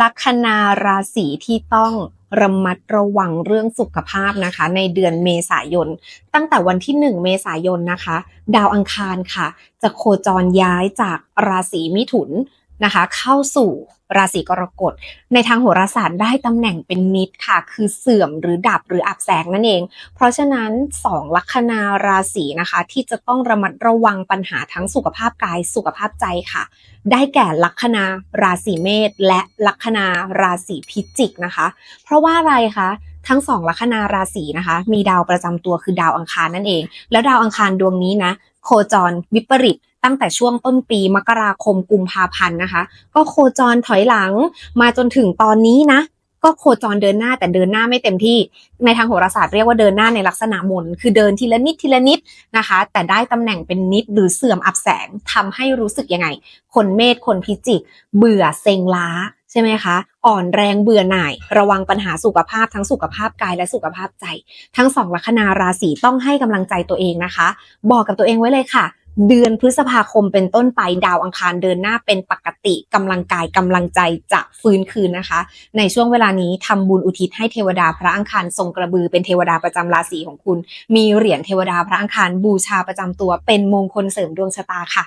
ลัคนาราศีที่ต้องระมัดระวังเรื่องสุขภาพนะคะ ในเดือนเมษายน ตั้งแต่วันที่ 1 เมษายนนะคะ ดาวอังคารค่ะ จะโคจรย้ายจากราศีมิถุน นะคะ เข้าสู่ราศีกรกฎในทางโหราศาสตร์ได้ตำแหน่งเป็นนิดค่ะ คือเสื่อมหรือดับหรืออับแสงนั่นเอง เพราะฉะนั้น 2 ลัคนาราศีนะคะ ที่จะต้องระมัดระวังปัญหาทั้งสุขภาพกายสุขภาพใจค่ะ ได้แก่ลัคนาราศีเมษและลัคนาราศีพิจิกนะคะ เพราะว่าอะไรคะทั้งสองลัคนาราศีนะคะ มีดาวประจำตัวคือดาวอังคารนั่นเอง แล้วดาวอังคารดวงนี้นะ โคจรวิปริต ตั้งแต่ช่วงต้นปีมกราคมกุมภาพันธ์นะคะ ก็โคจรถอยหลังมาจนถึงตอนนี้นะ ก็โคจรเดินหน้าแต่เดินหน้าไม่เต็มที่ ในทางโหราศาสตร์เรียกว่าเดินหน้าในลักษณะมนคือเดินทีละนิดทีละนิดนะคะ แต่ได้ตำแหน่งเป็นนิดหรือเสื่อมอับแสงทำให้รู้สึกยังไง คนเมษคนพิจิก เบื่อเซ็งล้าใช่ไหมคะ อ่อนแรงเบื่อหน่าย ระวังปัญหาสุขภาพทั้งสุขภาพกายและสุขภาพใจ ทั้งสองลัคนาราศีต้องให้กำลังใจตัวเองนะคะ บอกกับตัวเองไว้เลยค่ะ เดือนพฤษภาคมเป็นต้นไปดาวอังคารเดินหน้าเป็นปกติกำลังกายกำลังใจจะฟื้นคืนนะคะ ในช่วงเวลานี้ทำบุญอุทิศให้เทวดาพระอังคารทรงกระบือเป็นเทวดาประจำราศีของคุณ มีเหรียญเทวดาพระอังคารบูชาประจำตัวเป็นมงคลเสริมดวงชะตาค่ะ